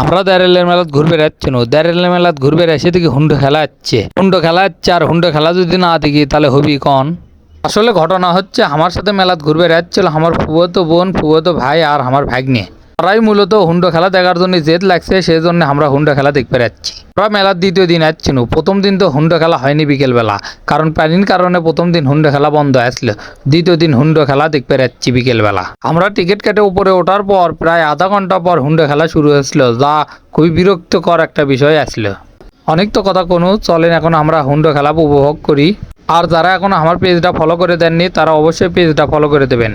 আমরা দাঁড়ালের মেলাত ঘুরবে যাচ্ছি না দাঁড়ালের মেলাত ঘুরবে এসে থেকে হুন্ডো খেলা হচ্ছে হুন্ডো খেলা হচ্ছে আর হুন্ডো খেলা যদি না দেখি, তাহলে হবি কন? আসলে ঘটনা হচ্ছে, আমার সাথে মেলাত ঘুরবে রাখছিল আমার ফুবতো বোন, ফুবতো ভাই আর আমার ভাগ্নে। তারাই মূলত হুন্ডো খেলা দেখার জন্য জেদ লাগছে সেই জন্য আমরা হুন্ডো খেলা দেখতে যাচ্ছি আমরা মেলার দ্বিতীয় দিন না প্রথম দিন তো হুন্ডো খেলা হয়নি বিকেলবেলা। কারণ পানির কারণে প্রথম দিন হুন্ডো খেলা বন্ধ আসলো। দ্বিতীয় দিন হুন্ডো খেলা দেখতে যাচ্ছি বিকেলবেলা। আমরা টিকিট কেটে উপরে ওঠার পর প্রায় আধা ঘণ্টা পর হুন্ডো খেলা শুরু হয়েছিল যা খুবই বিরক্তকর একটা বিষয় আসলো। অনেক তো কথা কোনো, চলেন এখন আমরা হুন্ডো খেলা উপভোগ করি। আর যারা এখন আমার পেজটা ফলো করে দেননি, তারা অবশ্যই পেজটা ফলো করে দেবেন।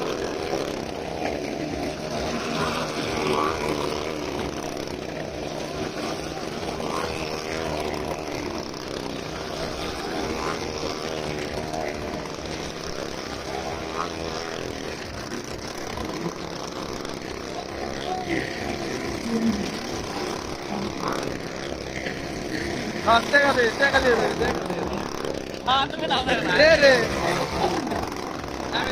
দেখা দে দেখা দে দেখা দে হ্যাঁ তুমি নাও রে রে হ্যাঁ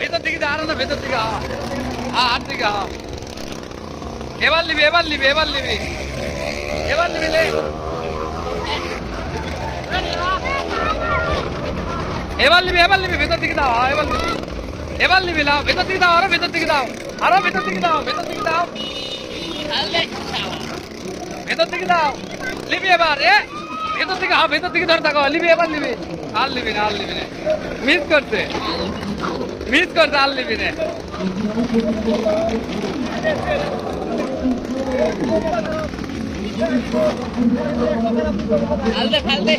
ভেতর দিকে আর না ভেতর দিকে আর দিকে এবার নিবি এবার নিবি এবার নিবি। এবার নিবি এবার নিবি এবার নিবি, ভেতর দিকে দাও এবার নিবি। এবার নিবি নাও ভেতর দিকে দাও, আরও ভেতর দিকে দাও, আরও ভেতর দিকে দাও, ভেতর দিকে দাও। ভেতর দিকে দাও লিবি এবার, এ? ভেতর থেকে হ্যাঁ ভেতর থেকে ধরে থাকো লিবি এবার লিবি আর লিবি না, আর লিবি না। মিস করছে। মিস করছে, আর লিবি না। ফালতে ফালতে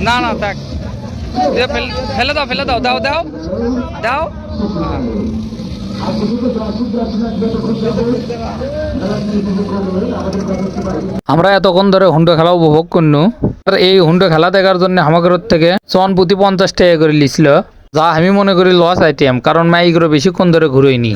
না না, থাক। ফেল- দাও, ফেলে দাও দাও দাও। দাও। আমরা এতক্ষণ ধরে হুন্ডো খেলা উপভোগ আর এই হুন্ডো খেলা দেখার জন্য আমাদের থেকে চন প্রতি পঞ্চাশ টাকা করে লিছিল। যা আমি মনে করি লস আইটেম কারণ মাইগুলো বেশিক্ষণ ধরে ঘুরোইনি